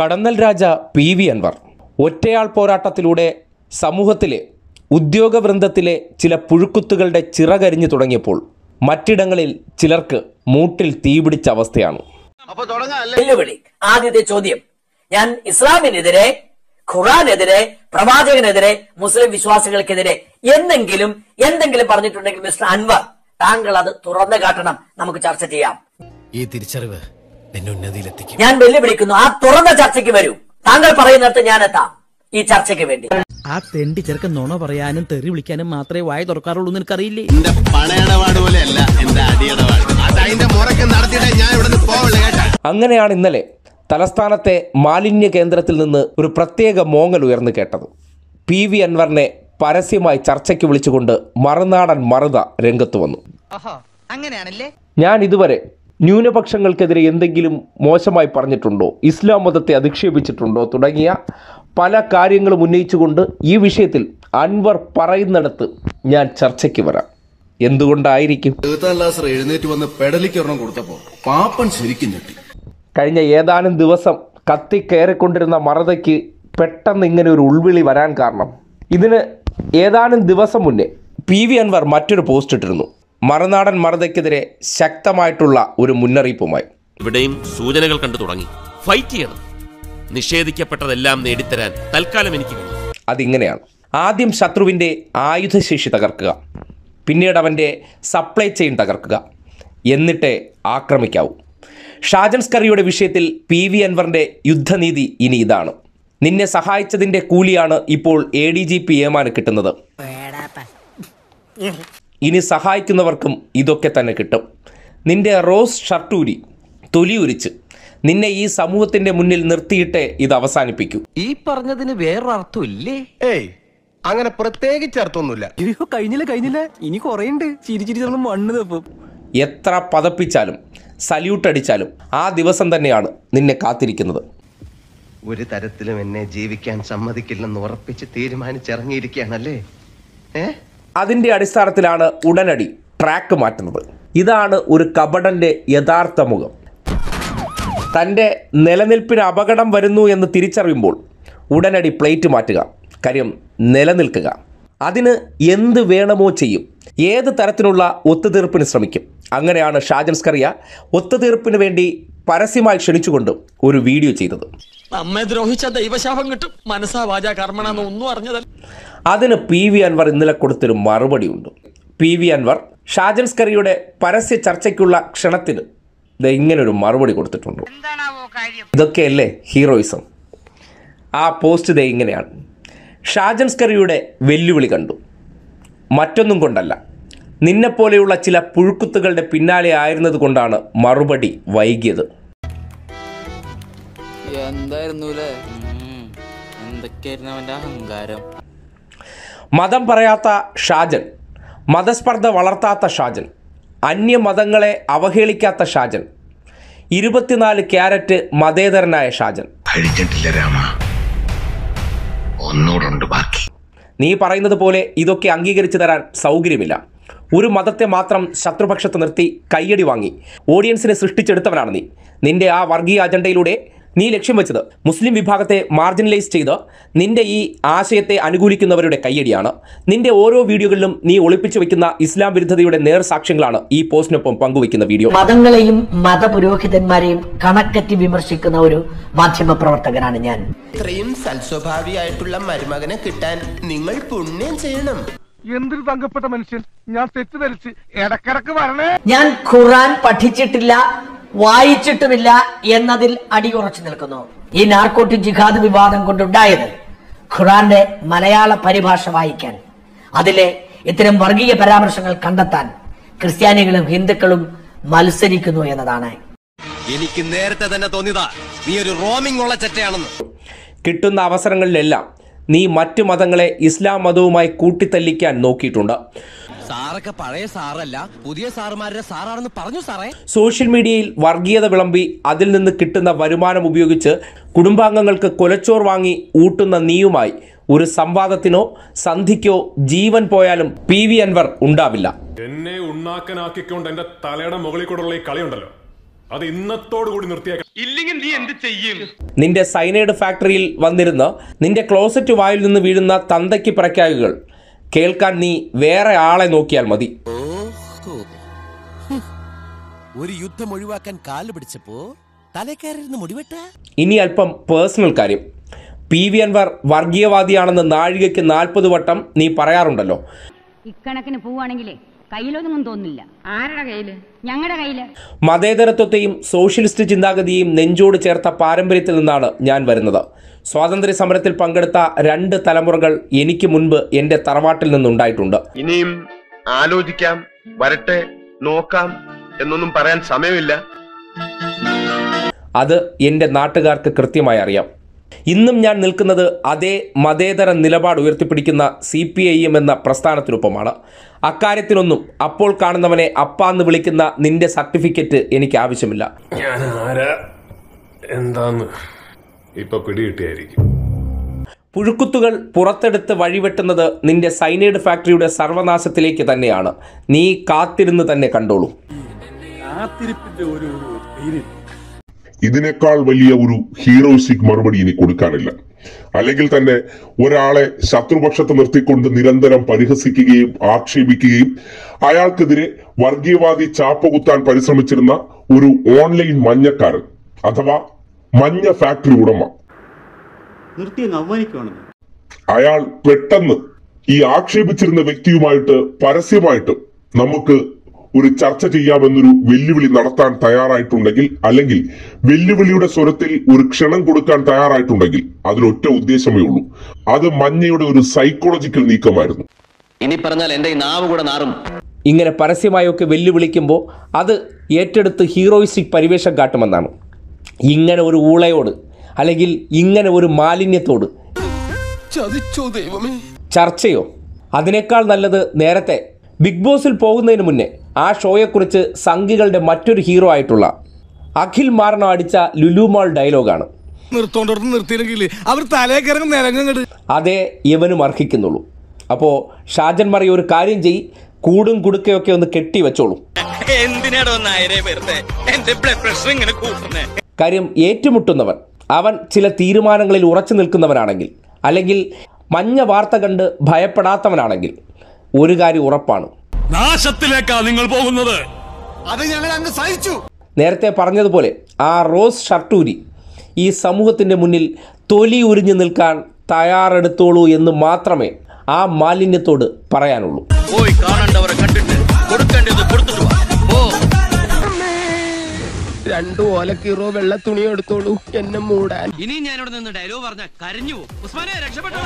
കടന്നൽ രാജ P V Anwar. ഒറ്റയാൾ പോരാട്ടത്തിലൂടെ സമൂഹത്തിലെ ഉദ്യോഗവൃന്ദത്തിലെ ചില പുഴുക്കുത്തുകളുടെ ചിറകരിഞ്ഞു തുടങ്ങിയപ്പോൾ മറ്റിടങ്ങളിൽ ചിലർക്ക് മൂട്ടിൽ തീപിടിച്ച അവസ്ഥയാണ്. വെല്ലുവിളി. ആദ്യത്തെ ചോദ്യം. ഞാൻ ഇസ്ലാമിനെതിരെ ഖുറാനെതിരെ പ്രവാചകനെതിരെ മുസ്ലിം വിശ്വാസികൾക്കെതിരെ എന്തെങ്കിലും എന്തെങ്കിലും പറഞ്ഞിട്ടുണ്ടെങ്കിൽ മിസ്റ്റർ അൻവർ താങ്കൾ അത് തുറന്നു കാട്ടണം. നമുക്ക് ചർച്ച ചെയ്യാം. ഈ തിരിച്ചറിവ് എന്നെ ഉന്നതിയിലെത്തിക്കും. ഞാൻ വെല്ലുവിളിക്കുന്നു. ആ തുറന്ന ചർച്ചയ്ക്ക് വരൂ. താങ്കൾ പറയുന്നിടത്ത് ഞാൻ എത്താം ഈ ചർച്ചയ്ക്ക് വേണ്ടി. ആ തെണ്ടി ചെറുക്കൻ നുണ പറയാനും തെറി വിളിക്കാനും മാത്രമേ വായ തുറക്കാറുള്ളൂ എന്ന് എനിക്കറിയില്ലേ? എന്റെ പണയിടപാട് പോലെയല്ല എന്റെ അടിയടപാട്. അത് അതിന്റെ മുറക്ക് നടത്തിയിട്ടേ ഞാൻ ഇവിടുന്ന് പോവുള്ളൂ കേട്ടാ. അങ്ങനെയാണ് ഇന്നലെ തലസ്ഥാനത്തെ മാലിന്യ കേന്ദ്രത്തിൽ നിന്ന് ഒരു പ്രത്യേക മോങ്ങൽ ഉയർന്നു കേട്ടത്. പി വി അൻവറിനെ പരസ്യമായി ചർച്ചയ്ക്ക് വിളിച്ചുകൊണ്ട് മറുനാടൻ മറുത രംഗത്ത് വന്നു. അങ്ങനെയാണല്ലേ? ഞാൻ ഇതുവരെ ന്യൂനപക്ഷങ്ങൾക്കെതിരെ എന്തെങ്കിലും മോശമായി പറഞ്ഞിട്ടുണ്ടോ? ഇസ്ലാം മതത്തെ അധിക്ഷേപിച്ചിട്ടുണ്ടോ? തുടങ്ങിയ പല കാര്യങ്ങളും ഉന്നയിച്ചുകൊണ്ട് ഈ വിഷയത്തിൽ അൻവർ പറയുന്നിടത്ത് ഞാൻ ചർച്ചയ്ക്ക് വരാം. എന്തുകൊണ്ടായിരിക്കും? എഴുത്താം ക്ലാസ് എഴുന്നേറ്റ് വന്ന് പെടലിക്ക് ഒരെണ്ണം കൊടുത്തപ്പോ പാപ്പൻ ശരിക്കും ഞെട്ടി. കഴിഞ്ഞ ഏതാനും ദിവസം കത്തി കയറിക്കൊണ്ടിരുന്ന മറതയ്ക്ക് പെട്ടെന്ന് ഇങ്ങനെ ഒരു ഉൾവിളി വരാൻ കാരണം. ഇതിന് ഏതാനും ദിവസം മുന്നേ പി വി അൻവർ മറ്റൊരു പോസ്റ്റ് ഇട്ടിരുന്നു. മറുനാടൻ മറുതയ്ക്കെതിരെ ശക്തമായിട്ടുള്ള ഒരു മുന്നറിയിപ്പുമായി. ഇവിടെയും സൂചനകൾ കണ്ടു തുടങ്ങി. ഫൈറ്റ് ചെയ്യണം. നിഷേധിക്കപ്പെട്ടതെല്ലാം നേടിത്തരാൻ തൽക്കാലം എനിക്ക് കഴിയും. അതിങ്ങനെയാണ്. ആദ്യം ശത്രുവിന്റെ ആയുധശേഷി തകർക്കുക. പിന്നീട് അവന്റെ സപ്ലൈ ചെയിൻ തകർക്കുക. എന്നിട്ടേ ആക്രമിക്കാവൂ. ഷാജൻസ് കറിയുടെ വിഷയത്തിൽ പി വി അൻവറിന്റെ യുദ്ധനീതി ഇനി ഇതാണ്. നിന്നെ സഹായിച്ചതിന്റെ കൂലിയാണ് ഇപ്പോൾ എ ഡി ജി പി ഏമാന് കിട്ടുന്നത്. ഇനി സഹായിക്കുന്നവർക്കും ഇതൊക്കെ തന്നെ കിട്ടും. നിന്റെ റോസ് ഷർട്ടൂരി തൊലിയുരിച്ച് നിന്നെ ഈ സമൂഹത്തിന്റെ മുന്നിൽ നിർത്തിയിട്ടേ ഇത് അവസാനിപ്പിക്കൂ. ഈ പറഞ്ഞതിന് വേറൊരർത്ഥമില്ലേ? ഏയ് അങ്ങനെ പ്രത്യേകിച്ച് അർത്ഥമൊന്നുമില്ല. അയ്യോ കഴിഞ്ഞില്ല കഴിഞ്ഞില്ല? ഇനി കുറേ ഉണ്ട് മണ്ണ് തപ്പും. എത്ര പതപ്പിച്ചാലും സല്യൂട്ട് അടിച്ചാലും ആ ദിവസം തന്നെയാണ് നിന്നെ കാത്തിരിക്കുന്നത്. ഒരു തരത്തിലും എന്നെ ജീവിക്കാൻ സമ്മതിക്കില്ലെന്ന് ഉറപ്പിച്ച് തീരുമാനിച്ചിറങ്ങിയിരിക്കുകയാണല്ലേ? ഏ? അതിന്റെ അടിസ്ഥാനത്തിലാണ് ഉടനടി ട്രാക്ക് മാറ്റുന്നത്. ഇതാണ് ഒരു കപടന്റെ യഥാർത്ഥ മുഖം. തന്റെ നിലനിൽപ്പിന് അപകടം വരുന്നു എന്ന് തിരിച്ചറിയുമ്പോൾ ഉടനടി പ്ലേറ്റ് മാറ്റുക. കാര്യം നിലനിൽക്കുക. അതിന് എന്ത് വേണമോ ചെയ്യും. ഏത് തരത്തിലുള്ള ഒത്തുതീർപ്പിന് ശ്രമിക്കും. അങ്ങനെയാണ് ഷാജൻ സ്കറിയ ഒത്തുതീർപ്പിന് വേണ്ടി പരസ്യമായി ക്ഷണിച്ചുകൊണ്ട് ഒരു വീഡിയോ ചെയ്തത്. നമ്മെ ദ്രോഹിച്ച ദൈവശാപം കിട്ടും. മനസ്സാ വാച കർമ്മണെന്ന് ഒന്നും അറിഞ്ഞതല്ല. അതിന് പി വി അൻവർ ഇന്നലെ കൊടുത്തൊരു മറുപടിയുണ്ട് പി വി അൻവർ ഷാജൻ സ്കറിയുടെ പരസ്യ ചർച്ചയ്ക്കുള്ള ക്ഷണത്തിന് ഇത് ഇങ്ങനൊരു മറുപടി കൊടുത്തിട്ടുണ്ട്. ഇതൊക്കെയല്ലേ ഹീറോയിസം? ആ പോസ്റ്റ് ദേ ഇങ്ങനെയാണ്. ഷാജൻ സ്കറിയുടെ വെല്ലുവിളി കണ്ടു. മറ്റൊന്നും കൊണ്ടല്ല. നിന്നെപ്പോലെയുള്ള ചില പുഴുക്കുത്തുകളുടെ പിന്നാലെ ആയിരുന്നത് കൊണ്ടാണ് മറുപടി വൈകിയത്. എന്തായിരുന്നു എന്തൊക്കെയായിരുന്നു അവന്റെ അഹങ്കാരം? മതം പറയാത്ത ഷാജൻ മതസ്പർദ്ധ വളർത്താത്ത ഷാജൻ അന്യമതങ്ങളെ അവഹേളിക്കാത്ത ഷാജൻ ഇരുപത്തിനാല് ക്യാരറ്റ് മതേതരനായ ഷാജൻ. കഴിഞ്ഞിട്ടില്ല രാമ. ബാക്കി. നീ പറയുന്നത് പോലെ ഇതൊക്കെ അംഗീകരിച്ചു തരാൻ സൗകര്യമില്ല. ഒരു മതത്തെ മാത്രം ശത്രുപക്ഷത്ത് നിർത്തി കയ്യടി വാങ്ങി. ഓഡിയൻസിനെ സൃഷ്ടിച്ചെടുത്തവനാണ് നീ. നിന്റെ ആ വർഗീയ അജണ്ടയിലൂടെ നീ ലക്ഷ്യം വെച്ചത് മുസ്ലിം വിഭാഗത്തെ മാർജിനലൈസ് ചെയ്ത് നിന്റെ ഈ ആശയത്തെ അനുകൂലിക്കുന്നവരുടെ കയ്യടിയാണ്. നിന്റെ ഓരോ വീഡിയോകളിലും നീ ഒളിപ്പിച്ചു വെക്കുന്ന ഇസ്ലാം വിരുദ്ധതയുടെ നേർസാക്ഷ്യങ്ങളാണ് ഈ പോസ്റ്റിനൊപ്പം പങ്കുവെക്കുന്ന വീഡിയോ. മതങ്ങളെയും മതപുരോഹിതന്മാരെയും കണക്കറ്റി വിമർശിക്കുന്ന ഒരു മാധ്യമ പ്രവർത്തകനാണ് ഞാൻ. ഇത്രയും സൽസ്വഭാവിയായിട്ടുള്ള മരുമകനെ കിട്ടാൻ നിങ്ങൾ പുണ്യം ചെയ്യണം. എന്തൊരു തങ്കപ്പെട്ട മനുഷ്യൻ? ഞാൻ തെറ്റിദ്ധരിച്ച് ഇടക്കിടക്ക് വരണേ. ഞാൻ ഖുറാൻ പഠിച്ചിട്ടില്ല വായിച്ചിട്ടുമില്ല എന്നതിൽ അടിയുറച്ചു നിൽക്കുന്നു. ഈ നാർക്കോട്ടിക് ജിഹാദ് വിവാദം കൊണ്ടുണ്ടായത് ഖുറാന്റെ മലയാള പരിഭാഷ വായിക്കാൻ. അതിലെ ഇത്തരം വർഗീയ പരാമർശങ്ങൾ കണ്ടെത്താൻ ക്രിസ്ത്യാനികളും ഹിന്ദുക്കളും മത്സരിക്കുന്നു എന്നതാണ്. എനിക്ക് നേരത്തെ തന്നെ തോന്നിയതാ നീ ഒരു റോമിംഗ് ഉള്ള ചെറ്റയാണെന്ന്. കിട്ടുന്ന അവസരങ്ങളിലെല്ലാം നീ മറ്റു മതങ്ങളെ ഇസ്ലാം മതവുമായി കൂട്ടിത്തല്ലിക്കാൻ നോക്കിയിട്ടുണ്ട്. സാറൊക്കെ പഴയ സാറല്ല പുതിയ സാറുമാരുടെ സാറാണെന്ന് പറഞ്ഞു സാറേ. സോഷ്യൽ മീഡിയയിൽ വർഗീയത വിളമ്പി അതിൽ നിന്ന് കിട്ടുന്ന വരുമാനം ഉപയോഗിച്ച് കുടുംബാംഗങ്ങൾക്ക് കൊലച്ചോർ വാങ്ങി ഊട്ടുന്ന നീയുമായി ഒരു സംവാദത്തിനോ സന്ധിക്കോ ജീവൻ പോയാലും പി വി അൻവർ ഉണ്ടാവില്ല. എന്നെ ഉണ്ണാക്കനാക്കിക്കൊണ്ട് എന്റെ തലയുടെ മുകളിൽ കൂടെയുള്ള ഈ കളിയുണ്ടല്ലോ. അത് ഇന്നത്തോടു കൂടി നിർത്തിയേക്കാം. ഇല്ലെങ്കിൽ നീ എന്ത് ചെയ്യും? നിന്റെ സൈനൈഡ് ഫാക്ടറിയിൽ വന്നിരുന്ന് നിന്റെ ക്ലോസറ്റ് വായിൽ നിന്ന് വീഴുന്ന തന്തയ്ക്ക് പിറക്കാകുകൾ കേൾക്കാൻ നീ വേറെ ആളെ നോക്കിയാൽ മതി. ഒരു യുദ്ധം ഒഴിവാക്കാൻ കാൽ പിടിച്ചപ്പോ തലക്കയറിയിരുന്ന് മുടിവെട്ട? ഇനി അല്പം പേഴ്സണൽ കാര്യം. പി വി അൻവർ വർഗീയവാദിയാണെന്ന് നാഴികയ്ക്ക് നാൽപ്പത് വട്ടം നീ പറയാറുണ്ടല്ലോ. ഇക്കണക്കിന് പോവാണെങ്കിലേ കയ്യിലൊന്നും തോന്നില്ല ആരുടെ കയ്യിൽ? ഞങ്ങളുടെ കയ്യിൽ. മതേതരത്വത്തെയും സോഷ്യലിസ്റ്റ് ചിന്താഗതിയും നെഞ്ചോട് ചേർത്ത പാരമ്പര്യത്തിൽ നിന്നാണ് ഞാൻ വരുന്നത്. സ്വാതന്ത്ര്യ സമരത്തിൽ പങ്കെടുത്ത രണ്ട് തലമുറകൾ എനിക്ക് മുൻപ് എന്റെ തറവാട്ടിൽ നിന്നുണ്ടായിട്ടുണ്ട്. ഇനിയും ആലോചിക്കാം വരട്ടെ നോക്കാം എന്നൊന്നും പറയാൻ സമയമില്ല. അത് എന്റെ നാട്ടുകാർക്ക് കൃത്യമായി അറിയാം. ഇന്നും ഞാൻ നിൽക്കുന്നത് അതേ മതേതര നിലപാട് ഉയർത്തിപ്പിടിക്കുന്ന സി പി ഐ എം എന്ന പ്രസ്ഥാനത്തിനൊപ്പമാണ്. അക്കാര്യത്തിനൊന്നും അപ്പോൾ കാണുന്നവനെ അപ്പാന്ന് വിളിക്കുന്ന നിന്റെ സർട്ടിഫിക്കറ്റ് എനിക്ക് ആവശ്യമില്ല. ഞാൻ ആരാ? എന്താന്ന്? ഇപ്പൊ പിടികിട്ടിയായിരിക്കും. പുഴുക്കുത്തുകൾ പുറത്തെടുത്ത് വഴിവെട്ടുന്നത് നിന്റെ സൈനൈഡ് ഫാക്ടറിയുടെ സർവനാശത്തിലേക്ക് തന്നെയാണ്. നീ കാത്തിരുന്ന് തന്നെ കണ്ടോളൂ. കാത്തിരിപ്പിന്റെ ഒരു ഇതിനേക്കാൾ വലിയ ഒരു ഹീറോയിസ്റ്റിക് മറുപടി ഇനി കൊടുക്കാനില്ല. അല്ലെങ്കിൽ തന്നെ ഒരാളെ ശത്രുപക്ഷത്ത് നിർത്തിക്കൊണ്ട് നിരന്തരം പരിഹസിക്കുകയും ആക്ഷേപിക്കുകയും അയാൾക്കെതിരെ വർഗീയവാദി ചാപ്പ കുത്താൻ പരിശ്രമിച്ചിരുന്ന ഒരു ഓൺലൈൻ മഞ്ഞക്കാരൻ അഥവാ മഞ്ഞ ഫാക്ടറി ഉടമ. അയാൾ പെട്ടെന്ന് ഈ ആക്ഷേപിച്ചിരുന്ന വ്യക്തിയുമായിട്ട് പരസ്യമായിട്ട് നമുക്ക് ഒരു ചർച്ച ചെയ്യാമെന്നൊരു വെല്ലുവിളി നടത്താൻ തയ്യാറായിട്ടുണ്ടെങ്കിൽ അല്ലെങ്കിൽ വെല്ലുവിളിയുടെ സ്വരത്തിൽ ഒരു ക്ഷണം കൊടുക്കാൻ തയ്യാറായിട്ടുണ്ടെങ്കിൽ അതിലൊറ്റ ഉദ്ദേശമേ ഉള്ളൂ. അത് മഞ്ഞയുടെ ഒരു സൈക്കോളജിക്കൽ നീക്കമായിരുന്നു. ഇനി പറഞ്ഞാൽ എന്റെ ഈ നാവ് കൂടെ നാറും. ഇങ്ങനെ പരസ്യമായൊക്കെ വെല്ലുവിളിക്കുമ്പോൾ അത് ഏറ്റെടുത്ത് ഹീറോയിസ്റ്റിക് പരിവേഷം കാട്ടുമെന്നാണ്. ഇങ്ങനെ ഒരു ഊളയോട് അല്ലെങ്കിൽ ഇങ്ങനെ ഒരു മാലിന്യത്തോട്. ചതിച്ചോ ദൈവമേ? ചർച്ചയോ? അതിനേക്കാൾ നല്ലത് നേരത്തെ ബിഗ് ബോസിൽ പോകുന്നതിന് മുന്നേ ആ ഷോയെക്കുറിച്ച് സംഘികളുടെ മറ്റൊരു ഹീറോ ആയിട്ടുള്ള അഖിൽ മാറണം അടിച്ച ലുലുമാൾ ഡയലോഗാണ്. അതേ ഇവനും അർഹിക്കുന്നുള്ളൂ. അപ്പോ ഷാജൻ മറി ഒരു കാര്യം ചെയ് കൂടും കുടുക്കയൊക്കെ ഒന്ന് കെട്ടി വെച്ചോളൂ. എന്തിനാടോ നായരെ വെറുതെ? എന്റെ പ്രഷർ ഇങ്ങനെ കൂട്ടുന്നേ. കാര്യം ഏറ്റുമുട്ടുന്നവൻ അവൻ ചില തീരുമാനങ്ങളിൽ ഉറച്ചു നിൽക്കുന്നവനാണെങ്കിൽ അല്ലെങ്കിൽ മഞ്ഞ വാർത്ത കണ്ട് ഭയപ്പെടാത്തവനാണെങ്കിൽ ഒരു കാര്യം ഉറപ്പാണ്. നാശത്തിലേക്കാ നിങ്ങൾ പോകുന്നത്. അത് ഞങ്ങൾ അങ്ങ് സഹിച്ചു. നേരത്തെ പറഞ്ഞതുപോലെ ആ റോസ് ഷർട്ടൂരി ഈ സമൂഹത്തിന്റെ മുന്നിൽ തൊലി ഉരിഞ്ഞു നിൽക്കാൻ തയ്യാറെടുത്തോളൂ എന്ന് മാത്രമേ ആ മാലിന്യത്തോട് പറയാനുള്ളൂ. പോയി കാണേണ്ടവരെ കണ്ടിട്ട് കൊടുക്കേണ്ടത് കൊടുത്തിട്ട് രണ്ടു ഓലക്കീറോ വെള്ള തുണി എടുത്തോളൂ. എന്നെ മൂടാൻ. ഇനി ഞാനിവിടെ നിന്ന് ഡയലോഗ് പറഞ്ഞ കരഞ്ഞു ഉസ്മാനെ രക്ഷപ്പെട്ടോ